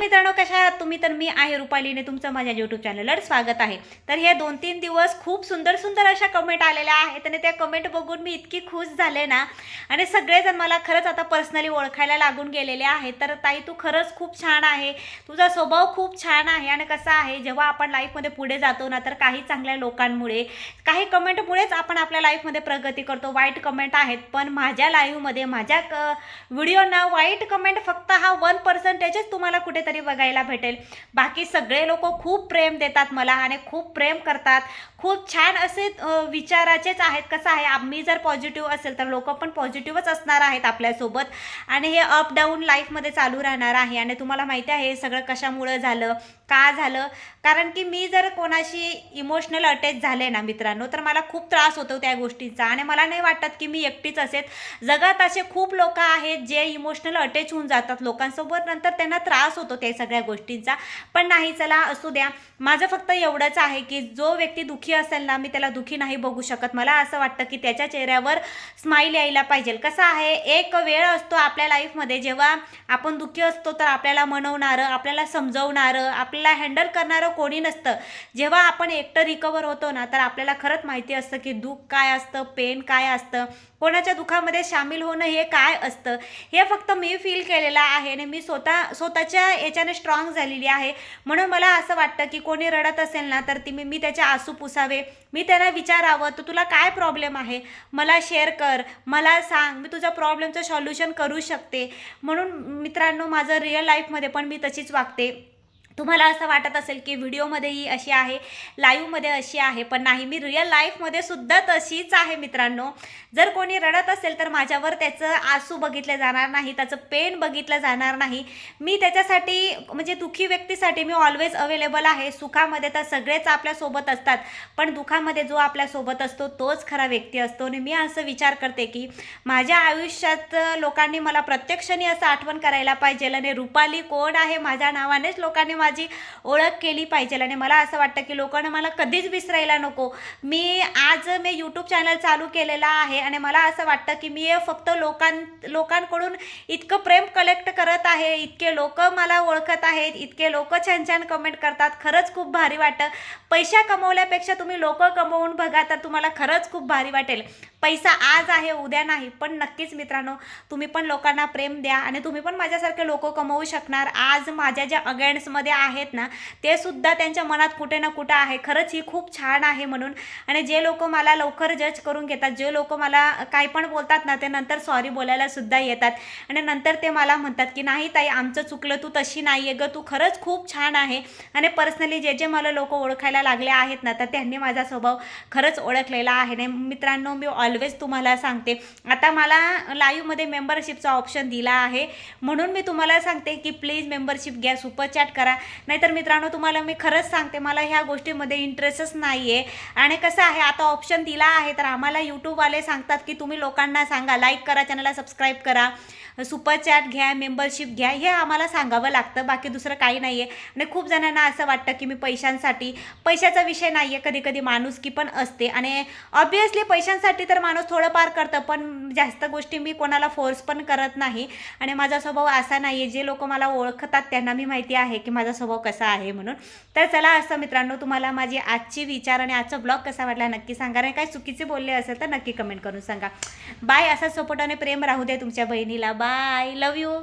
मित्रांनो कशा आहात तुम्ही? तर मी आहे रुपालीने तुमचं माझ्या यूट्यूब चॅनलवर स्वागत आहे. तर हे दोन तीन दिवस खूप सुंदर सुंदर अशा कमेंट आलेल्या आहेत आणि त्या कमेंट बघून मी इतकी खुश झाले ना. आणि सगळेजण मला खरंच आता पर्सनली ओळखायला लागून गेलेले आहेत. तर ताई तू खरंच खूप छान आहे. तुझा स्वभाव खूप छान आहे आणि कसा आहे? जेव्हा आपण लाईफमध्ये पुढे जातो ना तर काही चांगल्या लोकांमुळे काही कमेंटमुळेच आपण आपल्या लाईफमध्ये प्रगती करतो. वाईट कमेंट आहेत पण माझ्या लाईव्हमध्ये माझ्या क व्हिडिओना वाईट कमेंट फक्त हा वन पर्सेंटेजच तुम्हाला कुठे तरी बघायला भेटेल. बाकी सगळे लोक खूप प्रेम देतात मला आणि खूप प्रेम करतात. खूप छान असे विचाराचेच आहेत. कसं आहे आम्ही जर पॉझिटिव्ह असेल तर लोक पण पॉझिटिव्हच असणार आहेत आपल्यासोबत. आणि हे अप डाऊन लाईफमध्ये चालू राहणार आहे. आणि तुम्हाला माहिती आहे हे सगळं कशामुळं झालं? का झालं? कारण की मी जर कोणाशी इमोशनल अटॅच झाले ना मित्रांनो तर मला खूप त्रास होतो त्या गोष्टींचा. आणि मला नाही वाटत की मी एकटीच असेल. जगात असे खूप लोक आहेत जे इमोशनल अटॅच होऊन जातात लोकांसोबत. नंतर त्यांना त्रास होतो त्या सगळ्या गोष्टींचा. पण नाही चला असू द्या. माझं फक्त एवढंच आहे की जो व्यक्ती दुःखी असेल ना मी त्याला दुःखी नाही बघू शकत. मला असं वाटतं की त्याच्या चेहऱ्यावर स्माईल यायला पाहिजे. कसं आहे एक वेळ असतो आपल्या लाईफमध्ये जेव्हा आपण दुःखी असतो तर आपल्याला मनवणारं आपल्याला समजवणारं आपल्या आपल्याला हँडल करणारं कोणी नसतं. जेव्हा आपण एकटं रिकवर होतो ना तर आपल्याला खरंच माहिती असतं की दुःख काय असतं पेन काय असतं कोणाच्या दुःखामध्ये सामील होणं हे काय असतं. हे फक्त मी फील केलेलं आहे आणि मी स्वतः स्वतःच्या याच्याने स्ट्रॉंग झालेली आहे. म्हणून मला असं वाटतं की कोणी रडत असेल ना तर ती मी मी त्याचे आसू पुसावे. मी त्यांना विचारावं तर तुला काय प्रॉब्लेम आहे? मला शेअर कर मला सांग मी तुझ्या प्रॉब्लेमचं सॉल्युशन करू शकते. म्हणून मित्रांनो माझं रिअल लाईफमध्ये पण मी तशीच वागते. तुम्हाला असं वाटत असेल की व्हिडिओमध्येही अशी आहे लाईव्हमध्ये अशी आहे पण नाही मी रिअल लाईफमध्ये सुद्धा तशीच आहे मित्रांनो. जर कोणी रडत असेल तर माझ्यावर त्याचं आसू बघितले जाणार नाही त्याचं पेन बघितलं जाणार नाही. मी त्याच्यासाठी म्हणजे दुःखी व्यक्तीसाठी मी ऑलवेज अवेलेबल आहे. सुखामध्ये तर सगळेच आपल्यासोबत असतात पण दुःखामध्ये जो आपल्यासोबत असतो तोच खरा व्यक्ती असतो. आणि मी असं विचार करते की माझ्या आयुष्यात लोकांनी मला प्रत्यक्षाने असं आठवण करायला पाहिजे आणि रुपाली कोण आहे माझ्या नावानेच लोकांनी माझी ओळख केली पाहिजे आणि मला असं वाटतं की लोकांना मला कधीच विसरायला नको. मी आज मी यूट्यूब चॅनल चालू केलेला आहे आणि मला असं वाटतं की मी फक्त लोकां लोकांकडून इतकं प्रेम कलेक्ट करत आहे इतके लोक मला ओळखत आहेत इतके लोक छान छान कमेंट करतात खरंच खूप भारी वाटतं. पैसा कमवल्यापेक्षा तुम्ही लोक कमवून बघा तर तुम्हाला खरंच खूप भारी वाटेल. पैसा आज आहे उद्या नाही पण नक्कीच मित्रांनो तुम्ही पण लोकांना प्रेम द्या आणि तुम्ही पण माझ्यासारखे लोक कमवू शकणार. आज माझ्या ज्या अगेन्स्टमध्ये आहेत ना ते सुद्धा त्यांच्या मनात कुठे ना कुठं आहे. खरंच ही खूप छान आहे म्हणून. आणि जे लोक मला लवकर जज करून घेतात जे लोक मला काही पण बोलतात ना ते नंतर सॉरी बोलायला सुद्धा येतात. आणि नंतर ते मला म्हणतात की नाही ताई आमचं चुकलं तू तशी नाही आहे गं तू खरंच खूप छान आहे. आणि पर्सनली जे जे मला लोक ओळखायला लागले आहेत ना तर त्यांनी माझा स्वभाव खरंच ओळखलेला आहे. आणि मित्रांनो मी ऑलवेज तुम्हाला सांगते. आता मला लाईव्हमध्ये मेंबरशिपचा ऑप्शन दिला आहे. म्हणून मी तुम्हाला सांगते की प्लीज मेंबरशिप घ्या सुपरचॅट करा. नाहीतर मित्रांनो तुम्हाला मी खरंच सांगते मला ह्या गोष्टीमध्ये इंटरेस्टच नाही आहे आणि कसं आहे आता ऑप्शन दिला आहे तर आम्हाला यूट्यूबवाले सांगतात की तुम्ही लोकांना सांगा. लाईक करा चॅनलला सबस्क्राईब करा. सुपर चॅट घ्या मेंबरशिप घ्या. हे आम्हाला सांगावं लागतं बाकी दुसरं काही नाही आहे आणि खूप जणांना असं वाटतं की मी पैशांसाठी पैशाचा विषय नाही आहे कधी कधी माणुसकी पण असते. आणि ऑब्वियसली पैशांसाठी तर माणूस थोडंफार करतं पण जास्त गोष्टी मी कोणाला फोर्स पण करत नाही. आणि माझा स्वभाव असा नाही आहे जे लोक मला ओळखतात त्यांना मी माहिती आहे की माझा स्वभाव कसा आहे म्हणून. तर चला असं मित्रांनो तुम्हाला माझी आजची विचार आणि आजचा ब्लॉग कसा वाटला नक्की सांगा. आणि काही चुकीचे बोलले असेल तर नक्की कमेंट करून सांगा. बाय असा सपोर्ट आणि प्रेम राहू दे तुमच्या बहिणीला. Bye love you